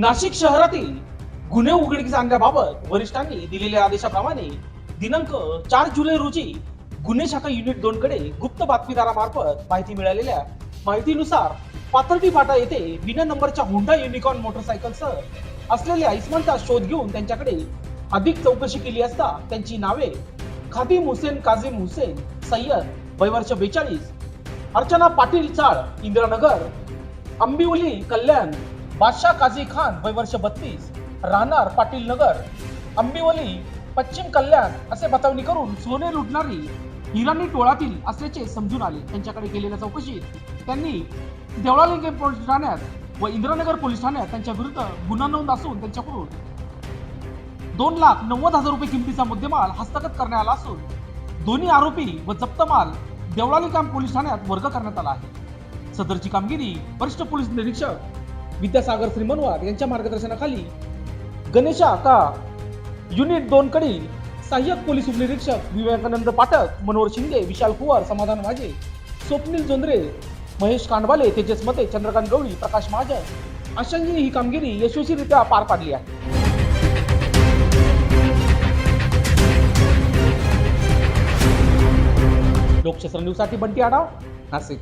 नाशिक शहरातील गुन्हे उघडकीस आणण्याबाबत वरिष्ठांनी दिलेल्या आदेशाप्रमाणे दिनांक चार जुलै रोजी गुन्हे शाखा युनिट दोन कडे गुप्त बातमीदारामार्फत माहिती मिळालेल्या माहितीनुसार पाथर्डी फाटा येथे बिना नंबरच्या होंडा युनिकॉर्न मोटरसायकलसह असलेल्या इस्मानचा शोध घेऊन त्यांच्याकडे अधिक चौकशी केली असता त्यांची नावे खादिम हुसेन काझिम हुसेन सय्यद वयवर्ष बेचाळीस अर्चना पाटील चाळ इंदिरानगर आंबिवली कल्याण बादशाह काझी खान वय वर्ष बत्तीस राहणार पाटील नगर. आंबिवली पश्चिम कल्याण असे बतावणी करून सोने लुटणारी हिराणी टोळातील असल्याचे समजून आले. त्यांच्याकडे केलेल्या चौकशीत त्यांनी देवळालिंगे पोलीस ठाण्यात व इंदिरानगर पोलीस ठाण्यात त्यांच्या विरुद्ध गुन्हा नोंद असून त्यांच्याकडून दोन लाख नव्वद हजार रुपये किमतीचा मुद्देमाल हस्तगत करण्यात आला असून दोन्ही आरोपी व जप्त माल देवळाली काम पोलीस ठाण्यात वर्ग करण्यात आला आहे. सदरची कामगिरी वरिष्ठ पोलीस निरीक्षक विद्यासागर श्रीमनवार यांच्या मार्गदर्शनाखाली गणेशा का युनिट दोन कडील सहाय्यक पोलीस उपनिरीक्षक विवेकानंद पाठक मनोहर शिंदे विशाल कुवार समाधान माझे स्वप्नील जोंद्रे महेश कांडवाले तेजस मते चंद्रकांत गवळी प्रकाश महाजन अशांनी ही कामगिरी यशस्वीरित्या पार पाडली आहे. लोकशास्त्र न्यूजसाठी बंटी आडा नाशिक.